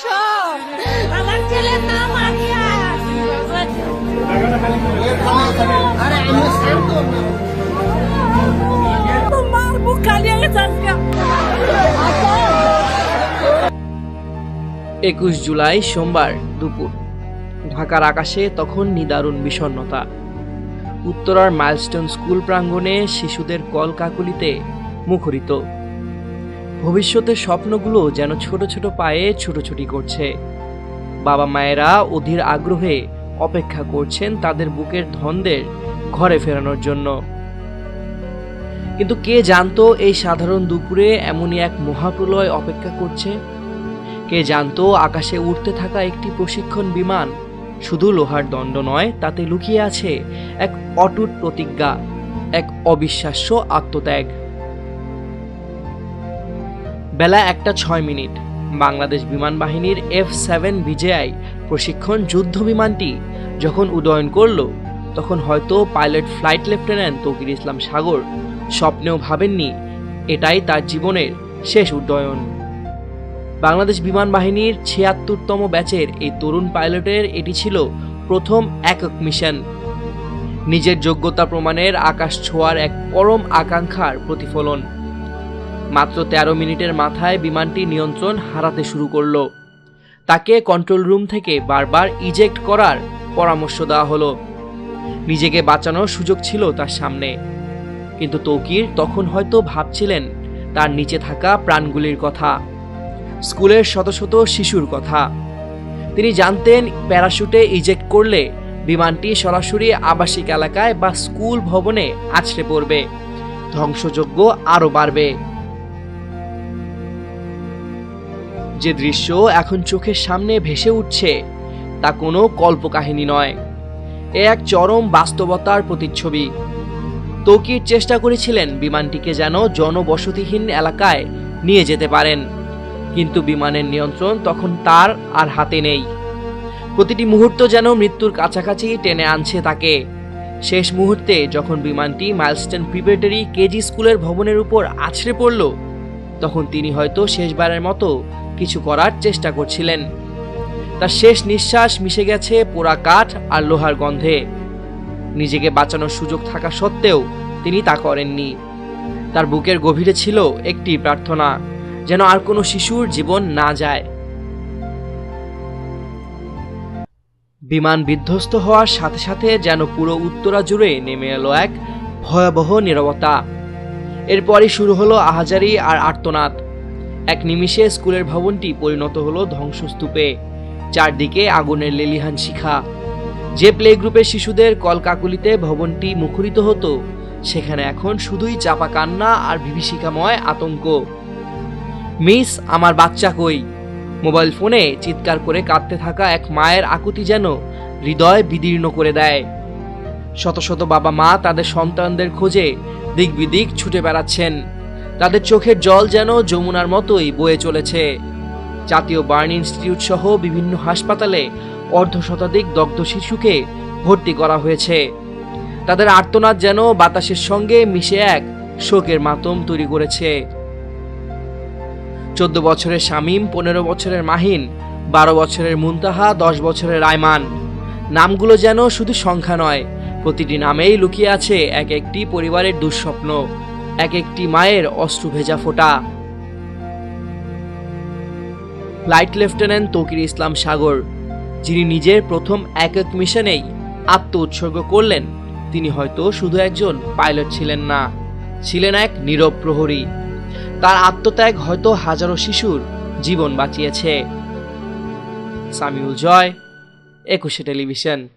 আসো। আমার ছেলের নাম আরিয়া তোমার বুক খালি গেছে একুশ জুলাই সোমবার দুপুর। ঢাকার আকাশে তখন নিদারুণ বিষণ্ণতা। উত্তরার মাইলস্টোন স্কুল প্রাঙ্গণে শিশুদের কলকাকুলিতে মুখরিত। ভবিষ্যতের স্বপ্নগুলো যেন ছোট ছোট পায়ে ছুটোছুটি করছে। বাবা মায়েরা অধীর আগ্রহে অপেক্ষা করছেন তাদের বুকের ধনদের ঘরে ফেরানোর জন্য। কিন্তু কে জানতো এই সাধারণ দুপুরে এমনই এক মহাপ্রলয় অপেক্ষা করছে? কে জানতো আকাশে উড়তে থাকা একটি প্রশিক্ষণ বিমান শুধু লোহার দণ্ড নয়, তাতে লুকিয়ে আছে এক অটুট প্রতিজ্ঞা, এক অবিশ্বাস্য আত্মত্যাগ। বেলা একটা ছয় মিনিট। বাংলাদেশ বিমান বাহিনীর এফ সেভেন বিজেআই প্রশিক্ষণ যুদ্ধ বিমানটি যখন উদয়ন করল, তখন হয়তো pilot flight lieutenant Tauqir Islam Sagar স্বপ্নেও ভাবেননি এটাই তার জীবনের শেষ উড্ডয়ন বাংলাদেশ বিমান বাহিনীর ছিয়াত্তরতম ব্যাচের এই তরুণ পাইলটের এটি ছিল প্রথম একক মিশন। নিজের যোগ্যতা প্রমাণের আকাশ ছোঁয়ার এক পরম আকাঙ্ক্ষার প্রতিফলন। মাত্র তেরো মিনিটের মাথায় বিমানটি নিয়ন্ত্রণ হারাতে শুরু করল। তাকে কন্ট্রোল রুম থেকে বারবার ইজেক্ট করার পরামর্শ দেওয়া হলো। নিজেকে বাঁচানোর সুযোগ ছিল তার সামনে। কিন্তু তৌকির তখন হয়তো ভাবছিলেন তার নিচে থাকা প্রাণগুলির কথা, স্কুলের শত শত শিশুর কথা। তিনি জানতেন প্যারাশুটে ইজেক্ট করলে বিমানটি সরাসরি আবাসিক এলাকায় বা স্কুল ভবনে আছড়ে পড়বে। ধ্বংসযোগ্য আরও বাড়বে। যে দৃশ্য এখন চোখের সামনে ভেসে উঠছে, তা কোনো কল্পকাহিনী নয়। এ এক চরম বাস্তবতার প্রতিচ্ছবি। তৌকির চেষ্টা করেছিলেন বিমানটিকে যেন জনবসতিহীন এলাকায় নিয়ে যেতে পারেন, কিন্তু বিমানের নিয়ন্ত্রণ তখন তার আর হাতে নেই। প্রতিটি মুহূর্ত যেন মৃত্যুর কাছাকাছি টেনে আনছে তাকে। শেষ মুহূর্তে যখন বিমানটি মাইলস্টেন প্রিপারেটরি কেজি স্কুলের ভবনের উপর আছড়ে পড়ল, তখন তিনি হয়তো শেষবারের মতো কিছু করার চেষ্টা করছিলেন। তার শেষ নিঃশ্বাস মিশে গেছে পোড়া কাঠ আর লোহার গন্ধে। নিজেকে বাঁচানোর সুযোগ থাকা সত্ত্বেও তিনি তা করেননি। তার বুকের গভীরে ছিল একটি প্রার্থনা, যেন আর কোনো শিশুর জীবন না যায়। বিমান বিধ্বস্ত হওয়ার সাথে সাথে যেন পুরো উত্তরা জুড়ে নেমে এলো এক ভয়াবহ নীরবতা। এরপরই শুরু হলো আহাজারি আর আর্তনাদ। এক নিমিষে স্কুলের ভবনটি পরিণত হলো ধ্বংসস্তূপে। চারদিকে আগুনের লেলিহান শিখা। যে প্লে গ্রুপের শিশুদের কলকাকুলিতে ভবনটি মুখরিত হতো, সেখানে এখন শুধুই চাপা কান্না আর বিভীষিকাময় আতঙ্ক। মিস, আমার বাচ্চা কই? মোবাইল ফোনে চিৎকার করে কাঁদতে থাকা এক মায়ের আকুতি যেন হৃদয় বিদীর্ণ করে দেয়। শত শত বাবা মা তাদের সন্তানদের খোঁজে দিক বিদিক ছুটে বেড়াচ্ছেন। তাদের চোখের জল যেন যমুনার মতোই বয়ে চলেছে। জাতীয় বার্ন ইনস্টিটিউট সহ বিভিন্ন হাসপাতালে অর্ধ শতাধিক দগ্ধ শিশুকে ভর্তি করা হয়েছে। তাদের আর্তনাদ যেন বাতাসের সঙ্গে মিশে এক শোকের মাতম তৈরি করেছে। চোদ্দ বছরের শামীম, পনেরো বছরের মাহিন, বারো বছরের মুনতাহা, দশ বছরের আয়মান নামগুলো যেন শুধু সংখ্যা নয়, প্রতিটি নামেই লুকিয়ে আছে এক একটি পরিবারের দুঃস্বপ্ন। এক একটি মায়ের অশ্রু ভেজা ফোঁটা। ফ্লাইট লেফটেন্যান্ট তকির ইসলাম সাগর, যিনি নিজের প্রথম একক মিশনেই আত্ম উৎসর্গ করলেন, তিনি হয়তো শুধু একজন পাইলট ছিলেন না, ছিলেন এক নীরব প্রহরী। তার আত্মত্যাগ হয়তো হাজারো শিশুর জীবন বাঁচিয়েছে। সামিউল জয়, একুশে টেলিভিশন।